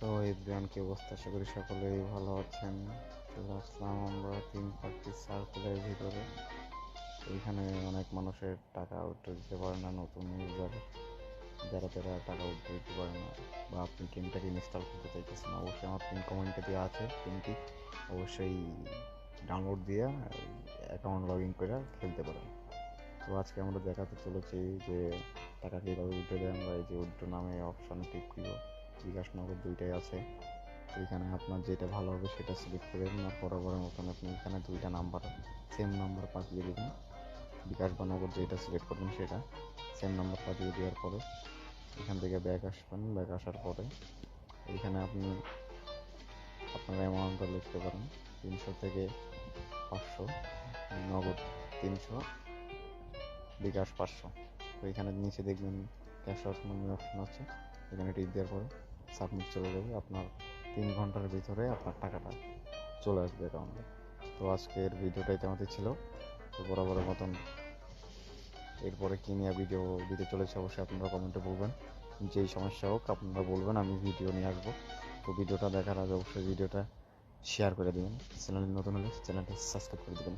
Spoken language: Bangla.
সো এভরিওয়ান কি অবস্থা? আশা করি সকলেই ভালো আছেন। চলে আসলাম আমরা তিন পার্টি ভিতরে। এইখানে অনেক মানুষের টাকা উঠতে দিতে পারে না, নতুন ইউজার যারা তারা টাকা উঠতে দিতে পারে না। বা আপনি গেমটাকে ইনস্টল করতে চাইতেছেন, অবশ্যই আমার পিন কমেন্টে দেওয়া আছে। পিনটি অবশ্যই ডাউনলোড দিয়ে অ্যাকাউন্ট লগ ইন করে খেলতে পারেন। তো আজকে আমরা দেখাতে চলেছি যে টাকা কীভাবে উঠে দেয় আমরা এই যে উড্ডো নামে অপশান টিপ দিব বিকাশ নগর দুইটাই আছে। এখানে আপনার যেটা ভালো হবে সেটা সিলেক্ট করবেন আর বরাবরের মতন আপনি এখানে দুইটা নাম্বার সেম নাম্বার পাঠিয়ে দেবেন। বিকাশ বা নগর যেটা সিলেক্ট করবেন সেটা সেম নাম্বার পাঠিয়ে দেওয়ার পরে এখান থেকে ব্যাক আসবেন। ব্যাক আসার পরে এখানে আপনি আপনার অ্যামাউন্টটা লিখতে পারেন। তিনশো থেকে পাঁচশো, নগদ তিনশো, বিকাশ পাঁচশো। তো এখানে নিচে দেখবেন ক্যাশ আউট অপশন আছে। এখানে টিপ দেওয়ার পরে সাবমিট চলে যাবে। আপনার তিন ঘণ্টার ভিতরে আপনার টাকাটা চলে আসবে অ্যাকাউন্টে তো আজকের ভিডিওটাই আমাদের ছিল। তো বরাবরের মতন এরপরে কী নিয়ে ভিডিও দিতে চলেছে অবশ্যই আপনারা কমেন্টে বলবেন। যেই সমস্যা হোক আপনারা বলবেন, আমি ভিডিও নিয়ে আসব। তো ভিডিওটা দেখার আগে অবশ্যই ভিডিওটা শেয়ার করে দেবেন। চ্যানেল নতুন হলে চ্যানেলটা সাবস্ক্রাইব করে দেবেন।